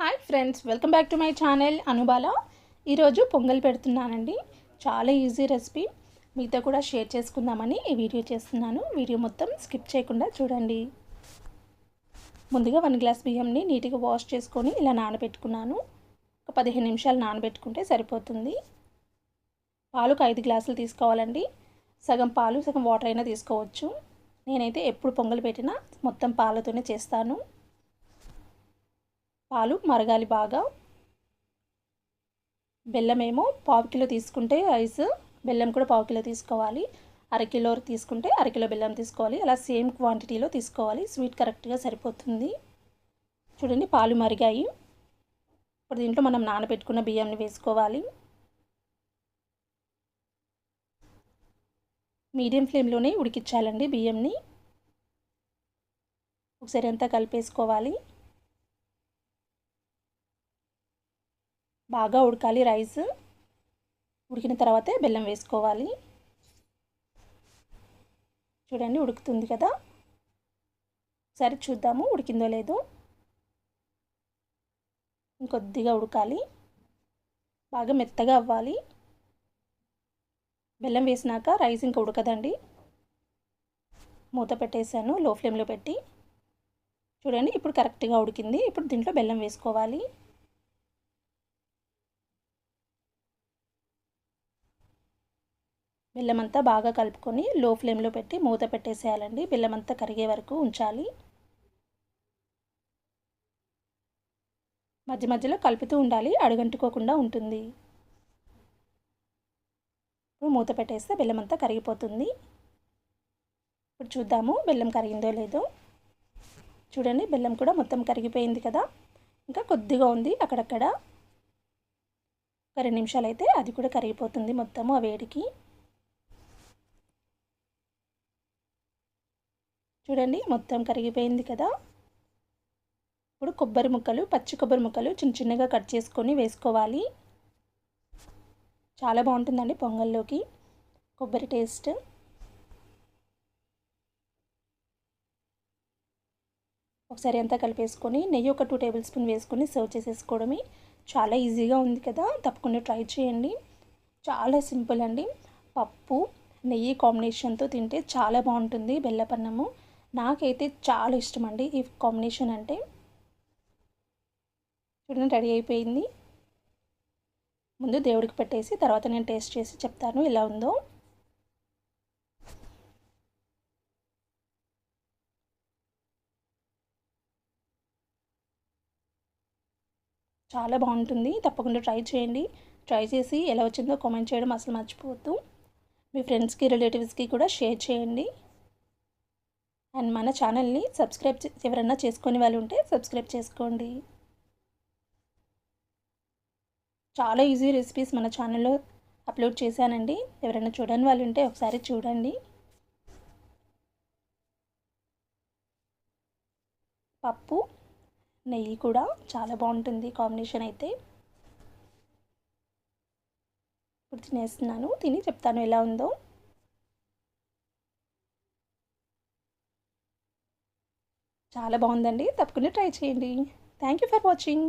Hi friends welcome back to my channel Anubala ఈరోజు పొంగల్ పెడుతున్నానండి. చాలా ఈజీ రెసిపీ మీతో కూడా షేర్ చేసుకుందామని ఈ వీడియో చేస్తున్నాను. వీడియో మొత్తం స్కిప్ చేయకుండా చూడండి. ముందుగా వన్ గ్లాస్ బియ్యంని నీట్గా వాష్ చేసుకొని ఇలా నానబెట్టుకున్నాను. ఒక పదిహేను నిమిషాలు నానబెట్టుకుంటే సరిపోతుంది. పాలుకు ఐదు గ్లాసులు తీసుకోవాలండి. సగం పాలు సగం వాటర్ అయినా తీసుకోవచ్చు. నేనైతే ఎప్పుడు పొంగల్ పెట్టినా మొత్తం పాలతోనే చేస్తాను. పాలు మరగాలి బాగా. బెల్లం ఏమో పావు కిలో తీసుకుంటే ఐస్ బెల్లం కూడా పావు కిలో తీసుకోవాలి. అరకిలో తీసుకుంటే అరకిలో బెల్లం తీసుకోవాలి. అలా సేమ్ క్వాంటిటీలో తీసుకోవాలి. స్వీట్ కరెక్ట్గా సరిపోతుంది. చూడండి పాలు మరిగాయి. ఇప్పుడు దీంట్లో మనం నానబెట్టుకున్న బియ్యంని వేసుకోవాలి. మీడియం ఫ్లేమ్లోనే ఉడికించాలండి బియ్యంని. ఒకసారి అంతా కలిపేసుకోవాలి. బాగా ఉడకాలి రైస్. ఉడికిన తర్వాతే బెల్లం వేసుకోవాలి. చూడండి ఉడుకుతుంది కదా. సరే చూద్దాము ఉడికిందో లేదో. ఇంకొద్దిగా ఉడకాలి. బాగా మెత్తగా అవ్వాలి. బెల్లం వేసినాక రైస్ ఇంకా ఉడకదండి. మూత పెట్టేశాను లో ఫ్లేమ్లో పెట్టి. చూడండి ఇప్పుడు కరెక్ట్గా ఉడికింది. ఇప్పుడు దీంట్లో బెల్లం వేసుకోవాలి. బెల్లం అంతా బాగా కలుపుకొని లో ఫ్లేమ్లో పెట్టి మూత పెట్టేసేయాలండి. బెల్లం అంతా కరిగే వరకు ఉంచాలి. మధ్య మధ్యలో కలుపుతూ ఉండాలి. అడుగంటుకోకుండా ఉంటుంది. ఇప్పుడు మూత పెట్టేస్తే బెల్లం అంతా కరిగిపోతుంది. ఇప్పుడు చూద్దాము బెల్లం కరిగిందో లేదో. చూడండి బెల్లం కూడా మొత్తం కరిగిపోయింది కదా. ఇంకా కొద్దిగా ఉంది అక్కడక్కడ. ఒక రెండు నిమిషాలు అయితే అది కూడా కరిగిపోతుంది మొత్తము ఆ వేడికి. చూడండి మొత్తం కరిగిపోయింది కదా. ఇప్పుడు కొబ్బరి ముక్కలు పచ్చి కొబ్బరి ముక్కలు చిన్న చిన్నగా కట్ చేసుకొని వేసుకోవాలి. చాలా బాగుంటుందండి పొంగల్లోకి. కొబ్బరి టేస్ట్. ఒకసారి అంతా కలిపేసుకొని నెయ్యి ఒక టూ టేబుల్ స్పూన్ వేసుకొని సర్వ్ చేసేసుకోవడమే చాలా ఈజీగా ఉంది కదా. తప్పకుండా ట్రై చేయండి. చాలా సింపుల్ అండి. పప్పు నెయ్యి కాంబినేషన్తో తింటే చాలా బాగుంటుంది బెల్లపన్నము. నాకైతే చాలా ఇష్టం అండి ఈ కాంబినేషన్ అంటే. చూడండి రెడీ అయిపోయింది. ముందు దేవుడికి పెట్టేసి తర్వాత నేను టేస్ట్ చేసి చెప్తాను ఎలా ఉందో. చాలా బాగుంటుంది. తప్పకుండా ట్రై చేయండి. ట్రై చేసి ఎలా వచ్చిందో కామెంట్ చేయడం అసలు మర్చిపోవద్దు. మీ ఫ్రెండ్స్కి రిలేటివ్స్కి కూడా షేర్ చేయండి. అండ్ మన ఛానల్ని సబ్స్క్రైబ్ ఎవరన్నా చేసుకొని వాళ్ళు ఉంటే సబ్స్క్రైబ్ చేసుకోండి. చాలా ఈజీ రెసిపీస్ మన ఛానల్లో అప్లోడ్ చేశానండి. ఎవరైనా చూడని వాళ్ళు ఉంటే ఒకసారి చూడండి. పప్పు నెయ్యి కూడా చాలా బాగుంటుంది కాంబినేషన్ అయితే. ఇప్పుడు తినేస్తున్నాను. తిని చెప్తాను ఎలా ఉందో. చాలా బాగుందండి. తప్పకుండా ట్రై చేయండి. Thank you for watching